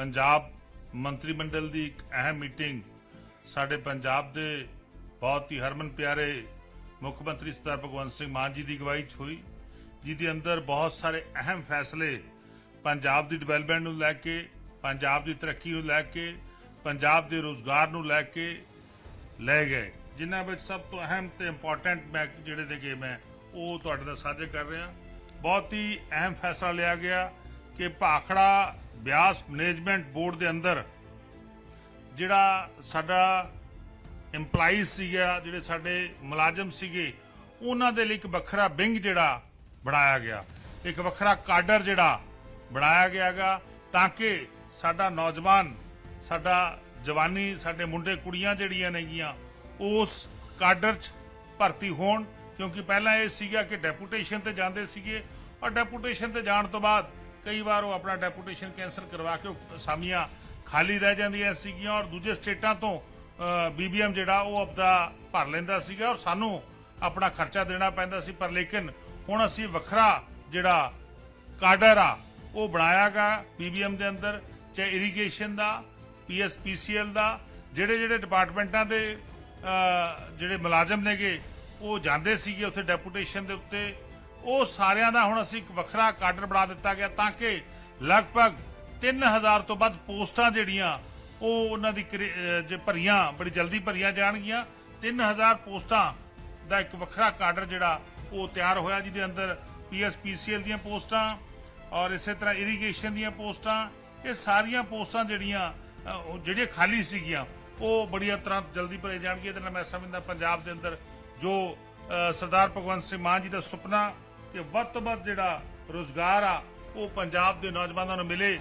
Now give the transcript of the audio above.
ਪੰਜਾਬ ਮੰਤਰੀ ਮੰਡਲ ਦੀ ਇੱਕ ਅਹਿਮ ਮੀਟਿੰਗ ਸਾਡੇ ਪੰਜਾਬ ਦੇ ਬਹੁਤ ਹੀ ਹਰਮਨ ਪਿਆਰੇ ਮੁੱਖ ਮੰਤਰੀ ਸਰਦਾਰ ਭਗਵੰਤ ਸਿੰਘ ਮਾਨ ਜੀ ਦੀ ਅਗਵਾਈ 'ਚ ਹੋਈ, ਜਿਹਦੇ ਅੰਦਰ ਬਹੁਤ ਸਾਰੇ ਅਹਿਮ ਫੈਸਲੇ ਪੰਜਾਬ ਦੀ ਡਿਵੈਲਪਮੈਂਟ ਨੂੰ ਲੈ ਕੇ, ਪੰਜਾਬ ਦੀ ਤਰੱਕੀ ਨੂੰ ਲੈ ਕੇ, ਪੰਜਾਬ ਦੇ ਰੋਜ਼ਗਾਰ ਨੂੰ ਲੈ ਕੇ ਲੈ ਗਏ। ਜਿਨ੍ਹਾਂ ਵਿੱਚ ਸਭ ਤੋਂ ਅਹਿਮ ਤੇ ਇੰਪੋਰਟੈਂਟ ਮੈਂ ਜਿਹੜੇ ਦੇ ਗਏ ਮੈਂ ਉਹ ਤੁਹਾਡੇ ਨਾਲ ਸਾਂਝੇ ਕਰ ਰਿਹਾ। ਬਹੁਤ ਹੀ ਅਹਿਮ ਫੈਸਲਾ ਲਿਆ ਗਿਆ ਕਿ ਭਾਖੜਾ ਬਿਆਸ ਮੈਨੇਜਮੈਂਟ ਬੋਰਡ ਦੇ ਅੰਦਰ ਜਿਹੜਾ ਸਾਡਾ EMPLOYEES ਸੀਗਾ, ਜਿਹੜੇ ਸਾਡੇ ਮੁਲਾਜ਼ਮ ਸੀਗੇ, ਉਹਨਾਂ ਦੇ ਲਈ ਇੱਕ ਵੱਖਰਾ ਵਿੰਗ ਜਿਹੜਾ ਬਣਾਇਆ ਗਿਆ। ਇੱਕ ਵੱਖਰਾ ਕਾਡਰ ਜਿਹੜਾ ਬਣਾਇਆ ਗਿਆਗਾ ਤਾਂ ਕਿ ਸਾਡਾ ਨੌਜਵਾਨ, ਸਾਡਾ ਜਵਾਨੀ, ਸਾਡੇ ਮੁੰਡੇ ਕੁੜੀਆਂ ਜਿਹੜੀਆਂ ਨੇਗੀਆਂ, ਉਸ ਕਾਡਰ 'ਚ ਭਰਤੀ ਹੋਣ। ਕਿਉਂਕਿ ਪਹਿਲਾਂ ਇਹ ਸੀਗਾ ਕਿ ਡੈਪੂਟੇਸ਼ਨ ਤੇ ਜਾਂਦੇ ਸੀਗੇ। ਔਰ ਡੈਪੂਟੇਸ਼ਨ ਤੇ ਜਾਣ ਤੋਂ ਬਾਅਦ ਕਈ ਵਾਰ ਉਹ ਆਪਣਾ ਡੈਪੂਟੇਸ਼ਨ ਕੈਂਸਲ ਕਰਵਾ ਕੇ ਉਹ ਅਸਾਮੀਆਂ ਖਾਲੀ ਰਹਿ ਜਾਂਦੀਆਂ ਸੀਗੀਆਂ ਔਰ ਦੂਜੇ ਸਟੇਟਾਂ ਤੋਂ ਬੀਬੀਐਮ ਜਿਹੜਾ ਉਹ ਆਪਦਾ ਭਰ ਲੈਂਦਾ ਸੀਗਾ ਔਰ ਸਾਨੂੰ ਆਪਣਾ ਖਰਚਾ ਦੇਣਾ ਪੈਂਦਾ ਸੀ, ਪਰ ਲੇਕਿਨ ਹੁਣ ਅਸੀਂ ਵੱਖਰਾ ਜਿਹੜਾ ਕਾਡਰ ਆ, ਉਹ ਬਣਾਇਆਗਾ ਪੀਬੀਐਮ ਦੇ ਅੰਦਰ, ਚਾਹੇ ਇਰੀਗੇਸ਼ਨ ਦਾ, ਪੀਐਸਪੀਸੀਐਲ ਦਾ, ਜਿਹੜੇ ਜਿਹੜੇ ਡਿਪਾਰਟਮੈਂਟਾਂ ਦੇ ਜਿਹੜੇ ਮੁਲਾਜ਼ਮ ਨੇਗੇ, ਉਹ ਜਾਂਦੇ ਸੀਗੇ ਉੱਥੇ ਡੈਪੂਟੇਸ਼ਨ ਦੇ ਉੱਤੇ ਉਹ ਸਾਰਿਆਂ ਦਾ ਹੁਣ ਅਸੀਂ ਇੱਕ ਵੱਖਰਾ ਕਾਡਰ ਬਣਾ ਦਿੱਤਾ ਗਿਆ ਤਾਂ ਕਿ ਲਗਭਗ 3000 ਤੋਂ ਵੱਧ ਪੋਸਟਾਂ ਜਿਹੜੀਆਂ ਉਹ ਉਹਨਾਂ ਦੀ ਕਰੇ- ਜੇ ਭਰੀਆਂ ਬੜੀ ਜਲਦੀ ਭਰੀਆਂ ਜਾਣਗੀਆਂ। 3000 ਪੋਸਟਾਂ ਦਾ ਇੱਕ ਵੱਖਰਾ ਕਾਡਰ ਜਿਹੜਾ ਉਹ ਤਿਆਰ ਹੋਇਆ ਜਿਹਦੇ ਅੰਦਰ ਪੀਐਸਪੀਸੀਐਲ ਦੀਆਂ ਪੋਸਟਾਂ ਔਰ ਇਸੇ ਤਰ੍ਹਾਂ ਇਰੀਗੇਸ਼ਨ ਦੀਆਂ ਪੋਸਟਾਂ। ਇਹ ਸਾਰੀਆਂ ਪੋਸਟਾਂ ਜਿਹੜੀਆਂ ਅ, ਜਿਹੜੀਆਂ ਖਾਲੀ ਸੀਗੀਆਂ ਉਹ ਬੜੀਆਂ ਤਰ੍ਹਾਂ ਜਲਦੀ ਭਰੇ ਜਾਣਗੀਆਂ। ਇਹਦੇ ਨਾਲ ਮੈਂ ਸਮਝਦਾ ਪੰਜਾਬ ਦੇ ਅੰਦਰ ਜੋ ਸਰਦਾਰ ਭਗਵੰਤ ਸਿੰਘ ਮਾਨ ਜੀ ਦਾ ਸੁਪਨਾ ਕਿ ਵੱਧ ਤੋਂ ਵੱਧ ਜਿਹੜਾ ਰੋਜ਼ਗਾਰ ਆ ਉਹ ਪੰਜਾਬ ਦੇ ਨੌਜਵਾਨਾਂ ਨੂੰ ਮਿਲੇ।